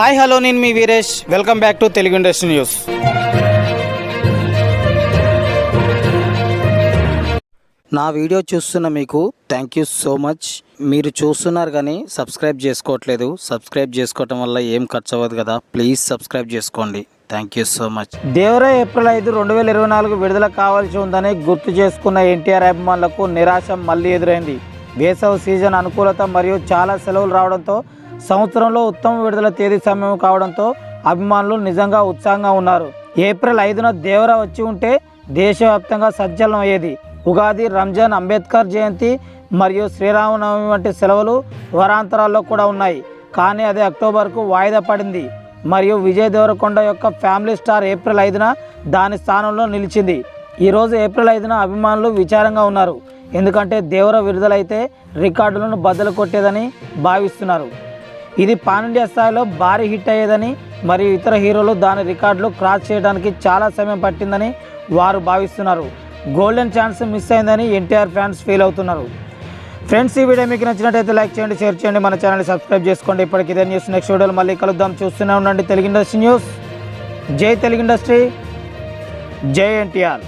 Hi hello నేను మీ Veeresh. Welcome back to Telugu industry news నా video చూస్తున్న మీకు థ్యాంక్ యూ సో మచ్ మీరు చూస్తున్నారు కానీ సబ్స్క్రైబ్ చేసుకోవట్లేదు. సబ్స్క్రైబ్ చేసుకోవటం వల్ల ఏం ఖర్చు అవ్వదు కదా. ప్లీజ్ సబ్స్క్రైబ్ చేసుకోండి. Thank you so much Devara April ఐదు రెండు వేల ఇరవై నాలుగు విడుదల కావాల్సి ఉందని గుర్తు చేసుకున్న ఎన్టీఆర్ అభిమానులకు నిరాశ మళ్ళీ ఎదురైంది. వేసవి సీజన్ అనుకూలత మరియు చాలా సెలవులు రావడంతో సంవత్సరంలో ఉత్తమ విడుదల తేదీ సమయం కావడంతో అభిమానులు నిజంగా ఉత్సాహంగా ఉన్నారు. ఏప్రిల్ ఐదున దేవరా వచ్చి ఉంటే దేశవ్యాప్తంగా సజ్జలం అయ్యేది ఉగాది రంజాన్ అంబేద్కర్ జయంతి మరియు శ్రీరామనవమి వంటి సెలవులు వరాంతరాల్లో కూడా ఉన్నాయి. కానీ అది అక్టోబర్కు వాయిదా పడింది. మరియు విజయ్ దేవరకొండ యొక్క ఫ్యామిలీ స్టార్ ఏప్రిల్ ఐదున దాని స్థానంలో నిలిచింది. ఈరోజు ఏప్రిల్ ఐదున అభిమానులు విచారంగా ఉన్నారు. ఎందుకంటే దేవర విడుదలైతే రికార్డులను బద్దలు కొట్టేదని భావిస్తున్నారు. ఇది పానిండియా స్థాయిలో భారీ హిట్ అయ్యేదని మరియు ఇతర హీరోలు దాని రికార్డులు క్రాస్ చేయడానికి చాలా సమయం పట్టిందని వారు భావిస్తున్నారు. గోల్డెన్ ఛాన్స్ మిస్ అయిందని ఎన్టీఆర్ ఫ్యాన్స్ ఫీల్ అవుతున్నారు. ఫ్రెండ్స్ ఈ వీడియో మీకు నచ్చినట్టయితే లైక్ చేయండి షేర్ చేయండి. మన ఛానల్ సబ్స్క్రైబ్ చేసుకోండి. ఇప్పటికి ఇదే న్యూస్. నెక్స్ట్ వీడియోలో మళ్ళీ కలుద్దాం. చూస్తూనే ఉండండి. Telugu industry news. జై తెలుగు ఇండస్ట్రీ. జై ఎన్టీఆర్.